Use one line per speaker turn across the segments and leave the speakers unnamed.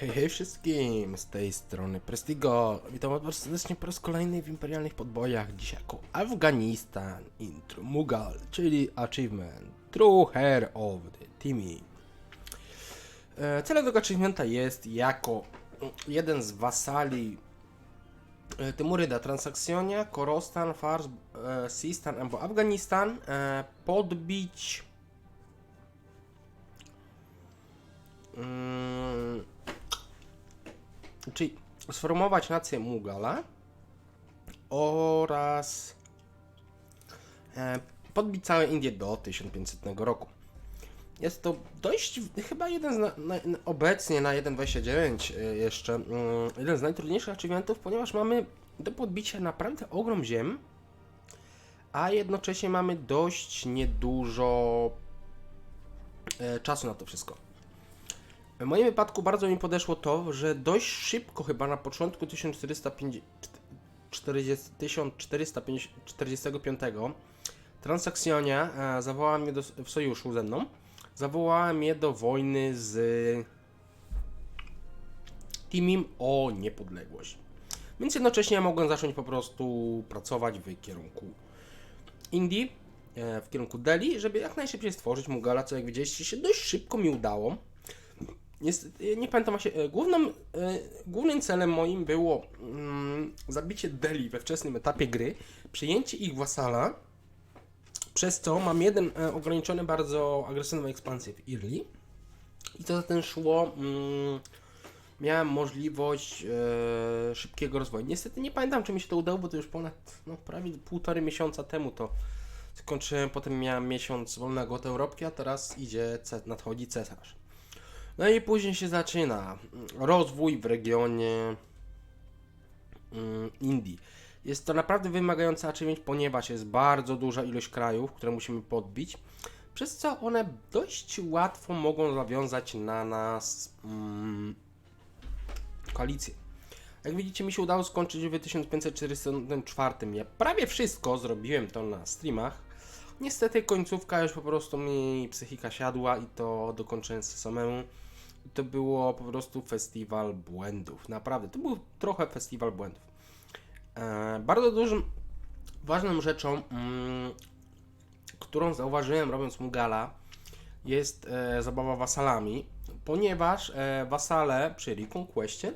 Hej, hej wszystkim, z tej strony Prestigo. Witam was bardzo serdecznie po raz kolejny w Imperialnych Podbojach. Dzisiaj jako Afganistan Intro Mughal, czyli Achievement True Hair of the Teamy. E, Celem tego achievementa jest jako jeden z wasali e, Tymuryda Transakcjonia, Korostan, Fars, e, Sistan albo Afganistan podbić czyli sformować nację Mugala oraz e, podbić całe Indie do 1500 roku. Jest to dość, chyba jeden z, na, na, obecnie na 1.29 e, jeszcze, mm, jeden z najtrudniejszych achievementów, ponieważ mamy do podbicia naprawdę ogrom ziem, a jednocześnie mamy dość niedużo e, czasu na to wszystko. W moim wypadku bardzo mi podeszło to, że dość szybko, chyba na początku 1450 40 1445 transakcjonia e, zawołała mnie do, w sojuszu ze mną. Zawołała mnie do wojny z Timim o niepodległość. Więc jednocześnie ja mogłem zacząć po prostu pracować w kierunku Indii, e, w kierunku Delhi, żeby jak najszybciej stworzyć Mugala, co jak widzieliście się dość szybko mi udało. Niestety, nie pamiętam właśnie, e, głównym, głównym celem moim było mm, zabicie Delhi we wczesnym etapie gry, przyjęcie ich wasala, przez co mam jeden e, ograniczony bardzo agresywną ekspansję w Irli i to za ten szło, mm, miałem możliwość e, szybkiego rozwoju. Niestety nie pamiętam, czy mi się to udało, bo to już ponad, no prawie półtorej miesiąca temu to skończyłem, potem miałem miesiąc wolnego od Europki, a teraz idzie, nadchodzi cesarz. No i później się zaczyna rozwój w regionie mm, Indii. Jest to naprawdę wymagający achievement, ponieważ jest bardzo duża ilość krajów, które musimy podbić, przez co one dość łatwo mogą zawiązać na nas mm, koalicję. Jak widzicie, mi się udało skończyć w 1544. Ja prawie wszystko zrobiłem to na streamach. Niestety końcówka już po prostu mi psychika siadła i to dokończyłem samemu. To było po prostu festiwal błędów. Naprawdę, to był trochę festiwal błędów. E, bardzo dużym, ważną rzeczą, mm, którą zauważyłem robiąc Mugala, jest e, zabawa wasalami, ponieważ e, wasale przy Reconquestie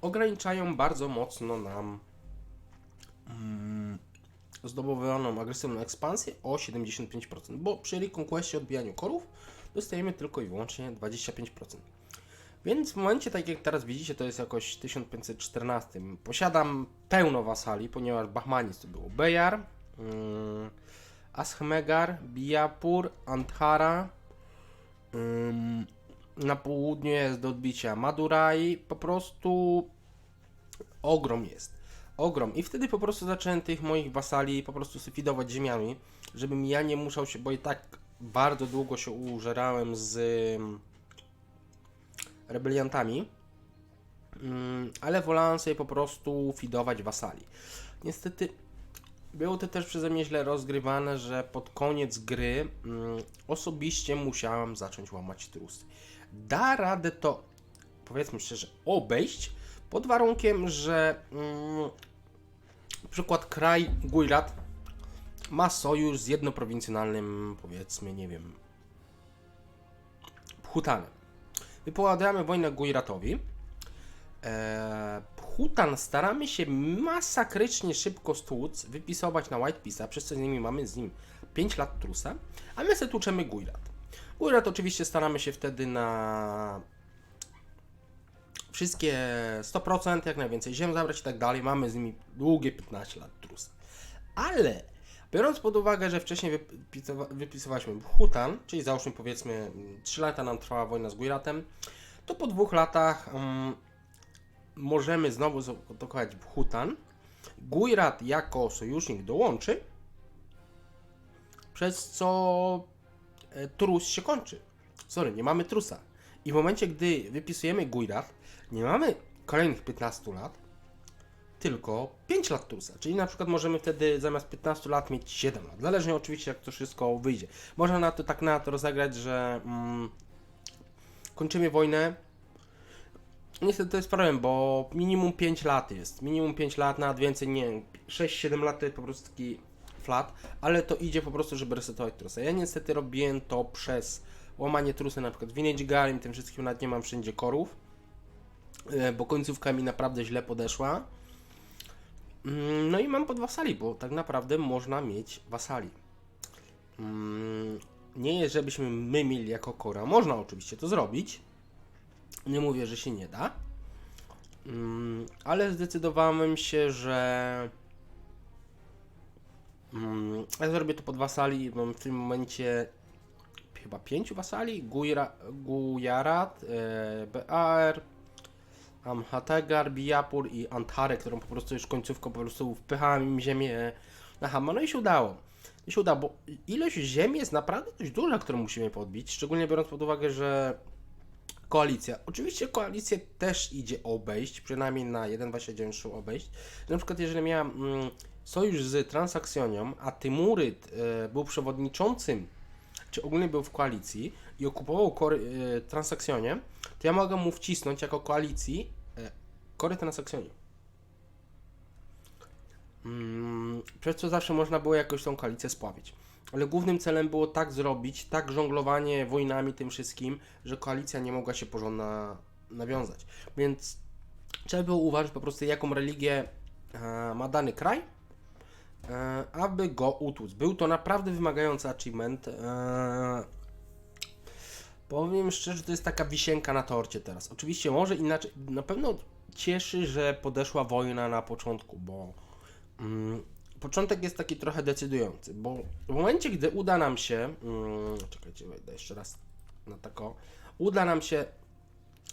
ograniczają bardzo mocno nam mm, zdobywaną agresywną ekspansję o 75%, bo przy Reconquestie odbijaniu korów dostajemy tylko i wyłącznie 25%. Więc w momencie, tak jak teraz widzicie, to jest jakoś 1514. Posiadam pełno wasali, ponieważ Bahmanis to było Bejar, mm, Ashmegar, Bijapur, Anthara. ym, na południu jest do odbicia Madurai. Po prostu ogrom jest. Ogrom. I wtedy po prostu zacząłem tych moich wasali po prostu syfidować ziemiami, żebym ja nie musiał się, bo i tak bardzo długo się użerałem z rebeliantami, mm, ale wolałem sobie po prostu fidować wasali. Niestety było to też przeze mnie źle rozgrywane, że pod koniec gry mm, osobiście musiałem zacząć łamać trusy. Da radę to, powiedzmy szczerze, obejść pod warunkiem, że mm, przykład kraj Guirat ma sojusz z jednoprowincjonalnym, powiedzmy, nie wiem, Bhutanem. Wypowiadamy wojnę Guiratowi. Eee, Bhutan staramy się masakrycznie szybko stłuc, wypisować na Whitepiece'a, przez co z nimi mamy z nim 5 lat trusa, a my se tłuczemy Guirat. Guirat oczywiście staramy się wtedy na wszystkie 100%, jak najwięcej ziem zabrać i tak dalej. Mamy z nimi długie 15 lat trusa. Ale biorąc pod uwagę, że wcześniej wypisowa- wypisywaliśmy Bhutan, czyli załóżmy powiedzmy 3 lata nam trwała wojna z Guiratem, to po dwóch latach mm, możemy znowu zaatakować Bhutan. Guirat jako sojusznik dołączy, przez co e, trus się kończy. Sorry, nie mamy trusa. I w momencie, gdy wypisujemy Guirat, nie mamy kolejnych 15 lat, tylko 5 lat trusa. Czyli na przykład możemy wtedy zamiast 15 lat mieć 7 lat. Zależnie oczywiście jak to wszystko wyjdzie. Można na to tak na to rozegrać, że mm, kończymy wojnę. Niestety to jest problem, bo minimum 5 lat jest. Minimum 5 lat, nawet więcej, nie 6-7 lat to jest po prostu taki flat, ale to idzie po prostu, żeby resetować trusę. Ja niestety robiłem to przez łamanie trusy, na przykład w Vinage tym wszystkim nawet nie mam wszędzie korów, e, bo końcówka mi naprawdę źle podeszła. Mm, No i mam pod wasali, bo tak naprawdę można mieć wasali. Mm, Nie jest, żebyśmy my mieli jako kora. Można oczywiście to zrobić. Nie mówię, że się nie da. Mm, Ale zdecydowałem się, że ja zrobię to pod wasali. Mam w tym momencie chyba pięciu wasali. Gujarat, e, BAR, Amhategar, Bijapur i Antare, którą po prostu już końcówką po prostu wpychałem im ziemię na Hama. No i się udało. I się udało, bo ilość ziemi jest naprawdę dość duża, którą musimy podbić, szczególnie biorąc pod uwagę, że koalicja. Oczywiście koalicję też idzie obejść, przynajmniej na 1.29 szło obejść. Na przykład jeżeli miałem mm, sojusz z Transakcjonią, a Tymuryd e, był przewodniczącym, czy ogólnie był w koalicji i okupował e, Transakcjonię, to ja mogę mu wcisnąć jako koalicji e, kory Transakcjonię. Mm, przez co zawsze można było jakoś tą koalicję spławić. Ale głównym celem było tak zrobić, tak żonglowanie wojnami tym wszystkim, że koalicja nie mogła się porządna nawiązać. Więc trzeba było uważać po prostu, jaką religię e, ma dany kraj, e, aby go utłuc. Był to naprawdę wymagający achievement. E, powiem szczerze, to jest taka wisienka na torcie teraz. Oczywiście może inaczej, na pewno cieszy, że podeszła wojna na początku, bo mm, początek jest taki trochę decydujący, bo w momencie, gdy uda nam się, mm, czekajcie, wejdę jeszcze raz na tako, uda nam się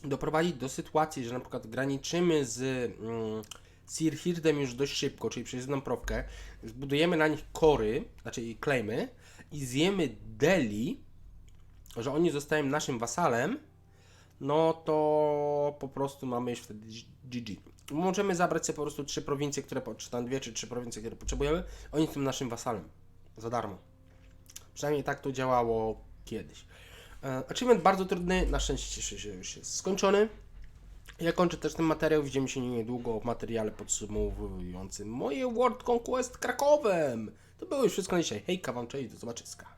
doprowadzić do sytuacji, że na przykład graniczymy z mm, Sirhirdem już dość szybko, czyli przez jedną propkę, zbudujemy na nich kory, znaczy claimy i zjemy Delhi, że oni zostają naszym wasalem, no to po prostu mamy już wtedy GG. Możemy zabrać sobie po prostu trzy prowincje, które, czy tam dwie, czy trzy prowincje, które potrzebujemy, oni są naszym wasalem. Za darmo. Przynajmniej tak to działało kiedyś. E, Achievement bardzo trudny, na szczęście się już jest skończony. Ja kończę też ten materiał, widzimy się niedługo w materiale podsumowującym moje World Conquest Krakowem. To było już wszystko na dzisiaj. Hejka wam, cześć, do zobaczyska.